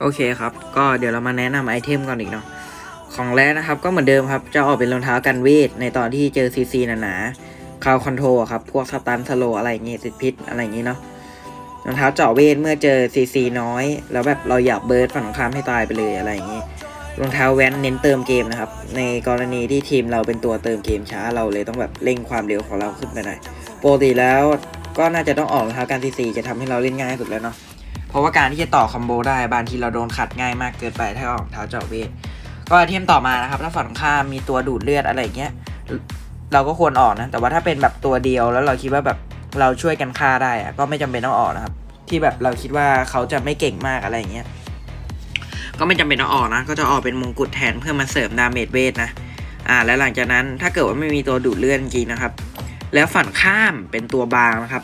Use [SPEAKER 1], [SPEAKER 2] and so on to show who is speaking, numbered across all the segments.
[SPEAKER 1] โอเคครับ ก็เดี๋ยวเรามาแนะนำไอเทมก่อนอีกเนาะของแรกนะครับก็เหมือนเดิมครับ จะออกเป็นรองเท้ากันเวทในตอนที่เจอซีซีหนาๆคาวคอนโทรครับ พวกสตันสโลอะไรอย่างงี้ติดพิษอะไรอย่างงี้เนาะรองเท้าเจาะเวทเมื่อเจอซีซีน้อย แล้วแบบเราอยากเบิร์ดฝั่งตรงข้ามให้ตายไปเลยอะไรอย่างงี้รองเท้าแว้นเน้นเติมเกมนะครับ ในกรณีที่ทีมเราเป็นตัวเติมเกมช้าเราเลยต้องแบบเร่งความเร็วของเราขึ้นไปหน่อยปกติแล้วก็น่าจะต้องออกรองเท้าการซีซีจะทำให้เราเล่นง่ายสุดแล้วเนาะ เพราะว่าการที่จะต่อคอมโบได้บางทีเราโดนขัดง่ายมากเกินไปถ้าออกรองเท้าเจาะเวทก็ไอเทมต่อมานะครับ ถ้าฝั่งข้ามมีตัวดูดเลือดอะไรเงี้ยเราก็ควรออกนะ แต่ว่าถ้าเป็นแบบตัวเดียวแล้วเราคิดว่าแบบเราช่วยกันฆ่าได้อะก็ไม่จำเป็นต้องออกนะครับ ที่แบบเราคิดว่าเขาจะไม่เก่งมากอะไรเงี้ยก็ไม่จำเป็นต้องออกนะ ก็จะออกเป็นมงกุฎแทนเพื่อมาเสริมดาเมจเวทนะอ่าแล้วหลังจากนั้นถ้าเกิดว่าไม่มีตัวดูดเลือดจริงนะครับ แล้วฝั่งข้ามเป็นตัวบางนะครับ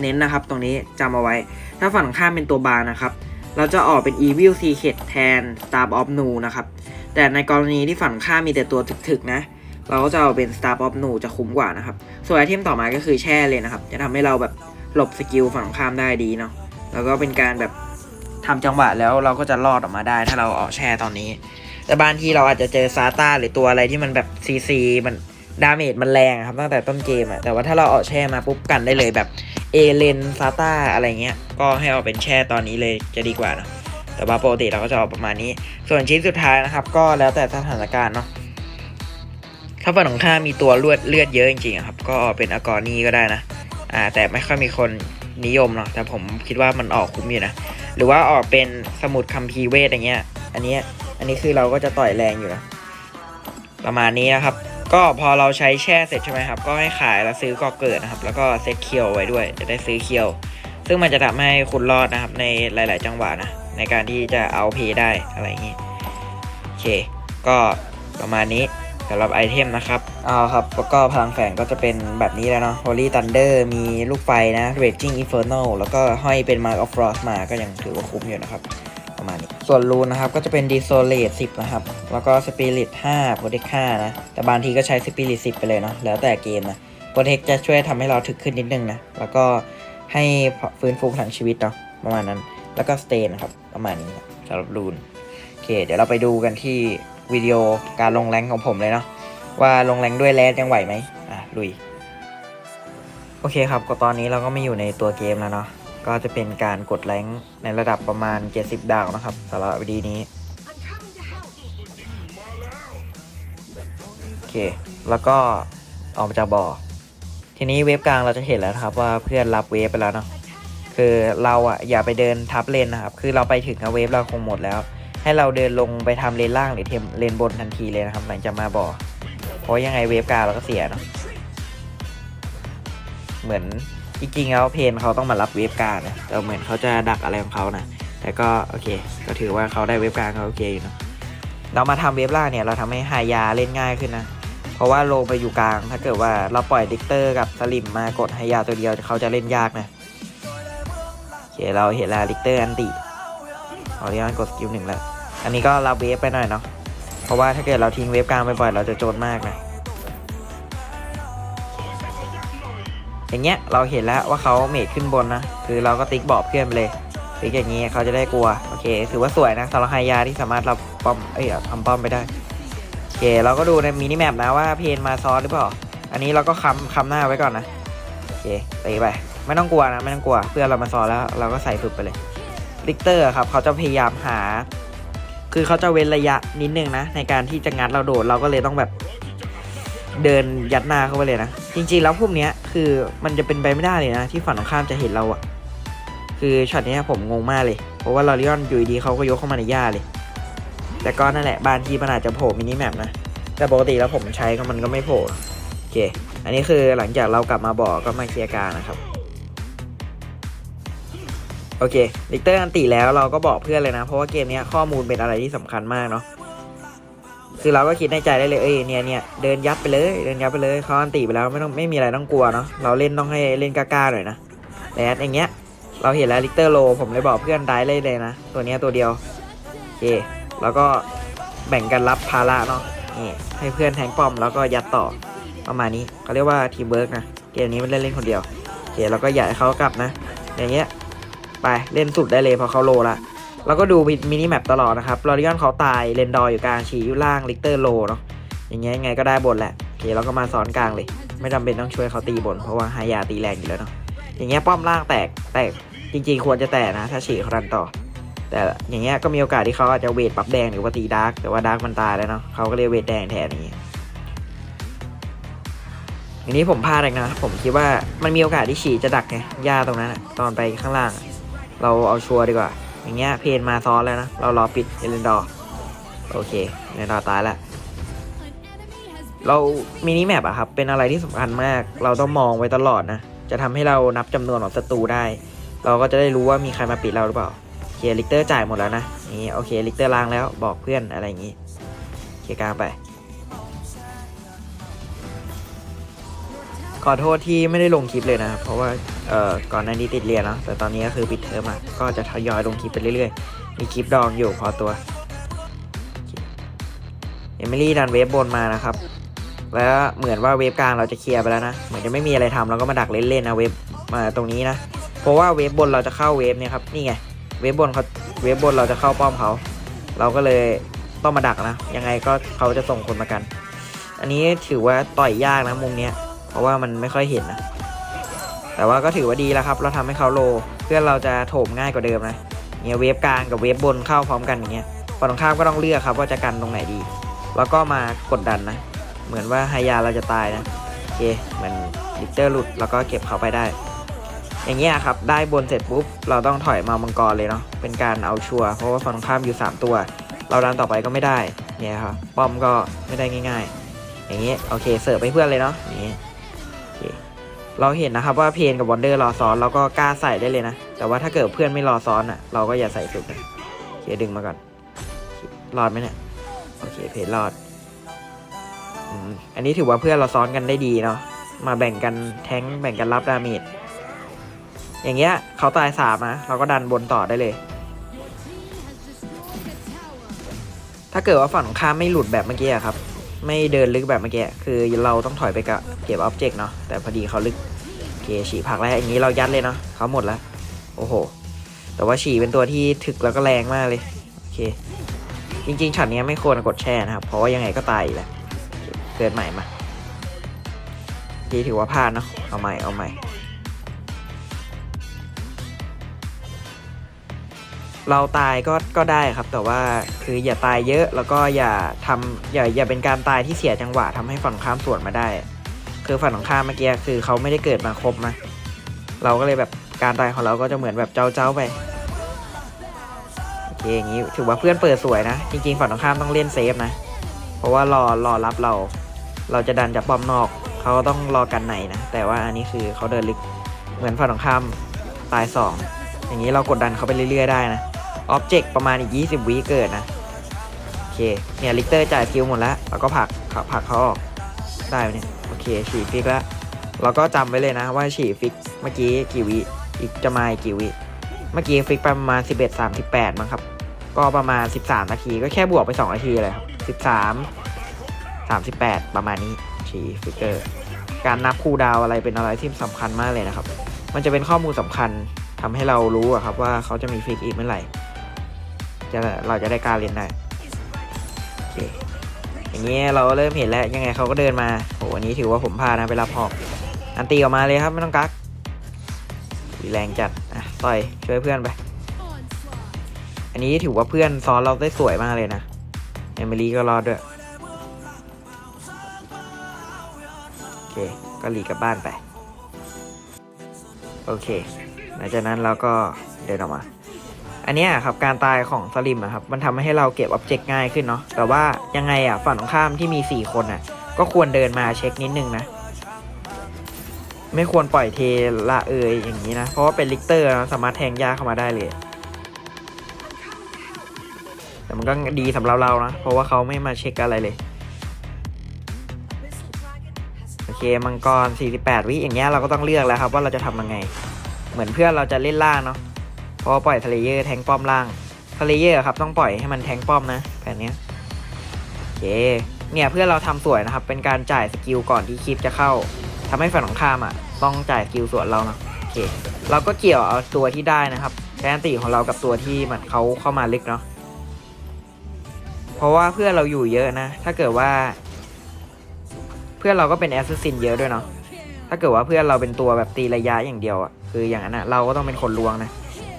[SPEAKER 1] เน้นนะครับ ตรงนี้จำเอาไว้ ถ้าฝั่งข้ามเป็นตัวบางนะครับเราจะออกเป็น Evil Secret แทน Star of Nu นะครับ แต่ในกรณีที่ฝั่งข้ามมีแต่ตัวถึกๆนะ เราก็จะเอาเป็น Star of Nu จะคุ้มกว่านะครับ ส่วนไอเทมต่อมาก็คือแช่เลยนะครับ จะทำให้เราแบบหลบสกิลฝั่งข้ามได้ดีเนาะ แล้วก็เป็นการแบบทำจังหวะแล้วเราก็จะรอดออกมาได้ ถ้าเราออกแช่ตอนนี้ แต่บางทีเราอาจจะเจอซาต้าหรือตัวอะไรที่มันแบบซีซีมัน ดาเมจมันแรงครับตั้งแต่ต้นเกมอะแต่ว่าถ้าเราออกแช่มาปุ๊บกันได้เลยแบบเอเลนซาต้าอะไรเงี้ย ก็ให้เอาเป็นแช่ตอนนี้เลยจะดีกว่าเนะแต่ว่าปกติเราก็จะออกประมาณนี้ ส่วนชิ้นสุดท้ายนะครับ ก็แล้วแต่สถานการณ์เนาะถ้าฝั่งของข้ามีตัวเลือดเลือดเยอะจริงๆครับ ก็เป็นอากอนี่ก็ได้นะอ่าแต่ไม่ค่อยมีคนนิยมเนาะแต่ผมคิดว่ามันออกคุ้มอยู่นะหรือว่าออกเป็นสมุดคัมภีเวทอย่างเงี้ย อันนี้อันนี้คือเราก็จะต่อยแรงอยู่นะประมาณนี้นะครับ ก็พอเราใช้แช่เสร็จใช่ไหมครับ ก็ให้ขายแล้วซื้อก่อเกิดนะครับ แล้วก็เซ็ตเคียวไว้ด้วย จะได้ซื้อเคียว ซึ่งมันจะทำให้คุณรอดนะครับในหลาย ๆ จังหวะนะ ในการที่จะเอาเพได้อะไรอย่างงี้ โอเค ก็ประมาณนี้สำหรับไอเทมนะครับเอาครับ แล้วก็พลังแฝงก็จะเป็นแบบนี้แล้วเนาะ Holy Thunder มีลูกไฟนะ Raging Inferno แล้วก็ห้อยเป็น Mark of Frost มาก็ยังถือว่าคุ้มอยู่นะครับ ประมาณนี้ ส่วนรูนนะครับก็จะเป็น Desolate 10นะครับ แล้วก็ Spirit 5 Protect 5นะ แต่บางทีก็ใช้ Spirit 10ไปเลยเนาะแล้วแต่เกมนะ Protect จะช่วยทำให้เราถึกขึ้นนิดนึงนะ แล้วก็ให้ฟื้นฟูพลังชีวิตเนาะประมาณนั้น แล้วก็ Stay นะครับประมาณนี้สำหรับรูนโอเค เดี๋ยวเราไปดูกันที่วิดีโอการลงแรงของผมเลยเนาะว่าลงแรงด้วยแรดยังไหวไหมอะลุยโอเคครับก็ตอนนี้เราก็ไม่อยู่ในตัวเกมแล้วเนาะ ก็จะเป็นการกดแรงในระดับประมาณ 70 ดาวนะครับสำหรับวิดีนี้ โอเค แล้วก็ออกมาจากบ่อ ทีนี้เวฟกลางเราจะเห็นแล้วครับว่าเพื่อนรับเวฟไปแล้วเนาะ คือเราอะอย่าไปเดินทับเลนนะครับ คือเราไปถึงเวฟเราคงหมดแล้ว ให้เราเดินลงไปทำเลนล่างหรือเทมเลนบนทันทีเลยนะครับหลังจากมาบ่อ เพราะยังไงเวฟกลางเราก็เสียเนาะ เหมือน จริงๆแล้วเพนเขาต้องมารับเวฟกลางนะแต่เหมือนเขาจะดักอะไรของเขานะแต่ก็โอเค ก็ถือว่าเขาได้เวฟกลางก็โอเคอยู่เนะเรามาทำเวฟล่างเนี่ยเราทำให้หายาเล่นง่ายขึ้นนะเพราะว่าลงไปอยู่กลาง ถ้าเกิดว่าเราปล่อยดิกเตอร์กับสลิมมากดหายาตัวเดียวเขาจะเล่นยากนะโอเคเราเห็นแล้วดิกเตอร์อันติเอาเรียกกดสกิลหนึ่งแล้วอันนี้ก็รับเวฟไปหน่อยเนาะเพราะว่าถ้าเกิดเราทิ้งเวฟกลางไปบ่อยเราจะโจนมากนะ อย่างเงี้ยเราเห็นแล้วว่าเขาเมดขึ้นบนนะคือเราก็ติ๊กบอกเพื่อนไปเลยติ๊กอย่างเงี้ยเขาจะได้กลัวโอเค ถือว่าสวยนะสำหรับไฮยาที่สามารถรับป้อมเอ้ยทำป้อมไปได้โอเค เราก็ดูในมินิแมปนะว่าเพนมาซ้อนหรือเปล่าอันนี้เราก็คำคำหน้าไว้ก่อนนะโอเคตีไปไม่ต้องกลัวนะไม่ต้องกลัวเพื่อนเรามาซ้อนแล้วเราก็ใส่ฝึกไปเลยลิกเตอร์ครับเขาจะพยายามหา คือเขาจะเว้นระยะนิดนึงนะในการที่จะงัดเราโดดเราก็เลยต้องแบบ เดินยัดหน้าเข้าไปเลยนะ จริง ๆ แล้วพวกเนี้ยคือมันจะเป็นไปไม่ได้เลยนะ ที่ฝั่งตรงข้ามจะเห็นเราอะคือช็อตเนี้ยผมงงมากเลย เพราะว่าลอริออนอยู่ดีเขาก็ยกเข้ามาในหญ้าเลย แต่ก็นั่นแหละบางทีมันอาจจะโผล่มินิแมปนะ แต่ปกติแล้วผมใช้ก็มันก็ไม่โผล่โอเค อันนี้คือหลังจากเรากลับมาบอกก็มาเคลียร์การนะครับโอเคลิกเตอร์อันติแล้วเราก็บอกเพื่อนเลยนะ เพราะว่าเกมเนี้ยข้อมูลเป็นอะไรที่สำคัญมากเนาะ คือเราก็คิดในใจได้เลยเอ้ยเนี่ยเนี่ยเดินยัดไปเลยเดินยัดไปเลยเขาอันตีไปแล้วไม่ต้องไม่มีอะไรต้องกลัวเนาะเราเล่นต้องให้เล่นกล้าๆหน่อยนะแต่อย่างเงี้ยเราเห็นแล้วลิกเตอร์โลผมเลยบอกเพื่อนได้เลยเลยนะตัวเนี้ยตัวเดียวโอเคแล้วก็แบ่งกันรับภาระเนาะนี่ให้เพื่อนแทงป้อมแล้วก็ยัดต่อประมาณนี้เขาเรียกว่าทีเวิร์กนะเกมนี้มันเล่นเล่นคนเดียวโอเคแล้วก็อยากให้เขากลับนะ อย่างเงี้ยไปเล่นสุดได้เลยพอเขาโลละ เราก็ดูมินิแมปตลอดนะครับลอริออนเขาตายเรนดอร์อยู่กลางฉีอยู่ล่างลิกเตอร์โลเนาะอย่างเงี้ยยังไงก็ได้บนแหละโอเคเราก็มาซ้อนกลางเลย ไม่จำเป็นต้องช่วยเขาตีบนเพราะว่าฮายาตีแรงอยู่แล้วเนาะอย่างเงี้ยป้อมล่างแตกแตกจริงๆ ควรจะแตกนะ ถ้าฉีเขารันต่อ แต่อย่างเงี้ยก็มีโอกาสที่เขาอาจจะเวทปรับแดงหรือว่าตีดาร์กแต่ว่าดาร์กมันตายแล้วเนาะเขาก็เลยเวทแดงแทนอย่างเงี้ยอย่างนี้ผมพลาดเองนะ ผมคิดว่ามันมีโอกาสที่ฉีจะดักไงหญ้าตรงนั้นอะตอนไปข้างล่าง เราเอาชัวร์ดีกว่า อย่างเงี้ยเพนมาซ้อนแล้วนะ เรารอปิดเอเลนดอร์โอเคเอเลนดอร์ตายแล้วเรามินิแมปอะครับ เป็นอะไรที่สำคัญมาก เราต้องมองไว้ตลอดนะ จะทำให้เรานับจำนวนของศัตรูได้ เราก็จะได้รู้ว่ามีใครมาปิดเราหรือเปล่าเคลิกเตอร์จ่ายหมดแล้วนะนี่โอเคลิกเตอร์ล้างแล้วบอกเพื่อนอะไรอย่างงี้เคกลางไป ขอโทษที่ไม่ได้ลงคลิปเลยนะเพราะว่าเอ่อก่อนหน้านี้ติดเรียนเนาะแต่ตอนนี้ก็คือปิดเทอมอะก็จะทยอยลงคลิปไปเรื่อยๆ มีคลิปดองอยู่พอตัวเอมิลี่ดันเวฟบนมานะครับ แล้วเหมือนว่าเวฟกลางเราจะเคลียร์ไปแล้วนะเหมือนจะไม่มีอะไรทำเราก็มาดักเล่นๆนะเวฟมาตรงนี้นะเพราะว่าเวฟบนเราจะเข้าเวฟเนี่ยครับนี่ไงเวฟบนเขาเวฟบนเราจะเข้าป้อมเขาเราก็เลยต้องมาดักนะยังไงก็เขาจะส่งคนมากัน อันนี้ถือว่าต่อยยากนะมุมเนี้ย เพราะว่ามันไม่ค่อยเห็นนะ แต่ว่าก็ถือว่าดีแล้วครับ เราทำให้เขาโล เพื่อเราจะโถมง่ายกว่าเดิมนะเนี่ยเวฟกลางกับเวฟบนเข้าพร้อมกันอย่างเงี้ยฝั่งตรงข้ามก็ต้องเลือกครับว่าจะกันตรงไหนดี แล้วก็มากดดันนะ เหมือนว่าไฮยาเราจะตายนะโอเคเหมือนลิเตอร์หลุดแล้วก็เก็บเขาไปได้ อย่างเงี้ยครับ ได้บนเสร็จปุ๊บ เราต้องถอยมามังกรเลยเนาะ เป็นการเอาชัวร์ เพราะว่าฝั่งตรงข้ามอยู่ 3 ตัว เราดันต่อไปก็ไม่ได้ เนี่ยครับ ป้อมก็ไม่ได้ง่าย ๆ อย่างเงี้ยโอเค เสิร์ฟให้เพื่อนเลยเนาะ อย่างเงี้ย เคเราเห็นนะครับว่าเพนกับวอนเดอร์รอซ้อนเราก็กล้าใส่ได้เลยนะ แต่ว่าถ้าเกิดเพื่อนไม่รอซ้อนอะ เราก็อย่าใส่สุดนะโอเคดึงมาก่อนรอดไหมเนี่ยโอเคเพนรอดอันนี้ถือว่าเพื่อนเราซ้อนกันได้ดีเนาะมาแบ่งกันแทงแบ่งกันรับดาเมจอย่างเงี้ยเขาตายสามนะเราก็ดันบนต่อได้เลย ถ้าเกิดว่าฝั่งตรงข้ามไม่หลุดแบบเมื่อกี้ครับ ไม่เดินลึกแบบเมื่อกี้คือเราต้องถอยไปกับเก็บออบเจกต์เนาะแต่พอดีเขาลึกเคฉีผักแล้วอย่างนี้เรายัดเลยเนาะเขาหมดแล้ว โอ้โห แต่ว่าฉีเป็นตัวที่ถึกแล้วก็แรงมากเลยโอเค จริงๆช็อตเนี้ยไม่ควรกดแช่นะครับ เพราะว่ายังไงก็ตายแหละเกิดใหม่มาที่ถือว่าพลาดเนาะเอาใหม่เอาใหม่ เราตายก็ก็ได้ครับ แต่ว่าคืออย่าตายเยอะแล้วก็อย่าทำอย่าอย่าเป็นการตายที่เสียจังหวะทำให้ฝั่งข้ามสวนมาได้ คือฝั่งของข้ามเมื่อกี้คือเขาไม่ได้เกิดมาครบนะเราก็เลยแบบการตายของเราก็จะเหมือนแบบเจ้าเจ้าๆไปโอเคอย่างนี้ถือว่าเพื่อนเปิดสวยนะ จริงๆฝั่งตรงข้ามต้องเล่นเซฟนะ เพราะว่ารอรอรับเรา เราจะดันจากป้อมนอก เขาก็ต้องรอกันไหนนะ แต่ว่าอันนี้คือเขาเดินลึกเหมือนฝั่งตรงข้ามตายสองอย่างนี้เรากดดันเขาไปเรื่อยๆได้นะ ออบเจกต์ประมาณอีก 20 วิเกิดนะ โอเค เนี่ยลิกเตอร์จ่ายคิวหมดแล้ว แล้วก็ผลักผลักเขาออก ได้ไหมเนี่ย โอเค ฉี่ฟิกแล้วเราก็จำไว้เลยนะว่าฉี่ฟิกเมื่อกี้กี่วิ อีกจะมาอีกกี่วิ เมื่อกี้ฟิกไปประมาณ 11 38มั้งครับ ก็ประมาณ 13 นาที ก็แค่บวกไป 2 นาทีเลยครับ 13 38 ประมาณนี้ฉีฟิกเกอร์ การนับคูดาวอะไรเป็นอะไรที่สำคัญมากเลยนะครับ มันจะเป็นข้อมูลสำคัญทำให้เรารู้อะครับว่าเขาจะมีฟิกอีกเมื่อไหร่ จะเราจะได้กล้ารเรียนได้โอเคอย่างนี้เราเริ่มเห็นแล้วยังไงเขาก็เดินมาโหอันนี้ถือว่าผมพลาดนะไปรับหอกอันตีออกมาเลยครับไม่ต้องกักดีแรงจัดอะต่อยช่วยเพื่อนไป อันนี้ถือว่าเพื่อนซ้อนเราได้สวยมากเลยนะเอมิลี่ก็รอดด้วยโอเคก็หลีกกลับบ้านไป โอเคหลังจากนั้นเราก็เดินออกมา อันนี้ครับการตายของสลิมอะครับมันทำให้เราเก็บอ็อบเจกต์ง่ายขึ้นเนาะแต่ว่ายังไงอะฝั่งตรงข้ามที่มี 4 คนอะก็ควรเดินมาเช็คนิดนึงนะ ไม่ควรปล่อยเทละเอยอย่างนี้นะ เพราะว่าเป็นลิกเตอร์นะสามารถแทงยาเข้ามาได้เลย แต่มันก็ดีสำหรับเรานะ เพราะว่าเขาไม่มาเช็คอะไรเลยโอเคมังกร 48 วิอย่างเงี้ยเราก็ต้องเลือกแล้วครับว่าเราจะทำยังไง เหมือนเพื่อนเราจะเล่นล่าเนาะ พราะว่าปล่อยทะเลเยอร์แทงป้อมล่างทะเลเยอร์ครับต้องปล่อยให้มันแทงป้อมนะแผนเนี้ยโอเคเนี่ยเพื่อเราทำสวยนะครับ เป็นการจ่ายสกิลก่อนที่คลิปจะเข้าทำให้ฝั่งของข้ามอะต้องจ่ายสกิลส่วนเราเนาะโอเค เราก็เกี่ยวเอาตัวที่ได้นะครับใช้อันติของเรากับตัวที่มันเขาเข้ามาลึกเนาะเพราะว่าเพื่อเราอยู่เยอะนะ ถ้าเกิดว่า เพื่อเราก็เป็นแอสซัสซินเยอะด้วยเนาะถ้าเกิดว่าเพื่อนเราเป็นตัวแบบตีระยะอย่างเดียวอะคืออย่างนั้นอะเราก็ต้องเป็นคนลวงนะ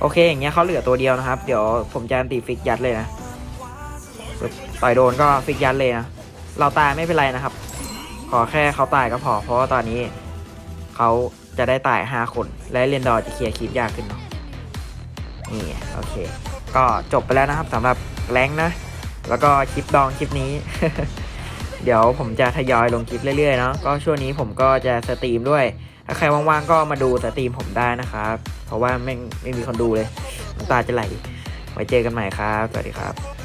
[SPEAKER 1] โอเค อย่างเงี้ยเขาเหลือตัวเดียวนะครับ เดี๋ยวผมจะติฟิกยัดเลยนะต่อยโดนก็ฟิกยัดเลยนะ เราตายไม่เป็นไรนะครับ ขอแค่เขาตายก็พอ เพราะว่าตอนนี้เขาจะได้ตายห้าคน และเรนดอร์จะเคลียร์คลิปยากขึ้นเนาะ นี่โอเค ก็จบไปแล้วนะครับสำหรับแรงนะ แล้วก็คลิปดองคลิปนี้ เดี๋ยวผมจะทยอยลงคลิปเรื่อยๆเนาะ ก็ช่วงนี้ผมก็จะสตรีมด้วย ถ้าใครว่างๆก็มาดูสตรีมผมได้นะครับ เพราะว่าไม่ไม่มีคนดูเลยน้ำตาจะไหล ไว้เจอกันใหม่ครับ สวัสดีครับ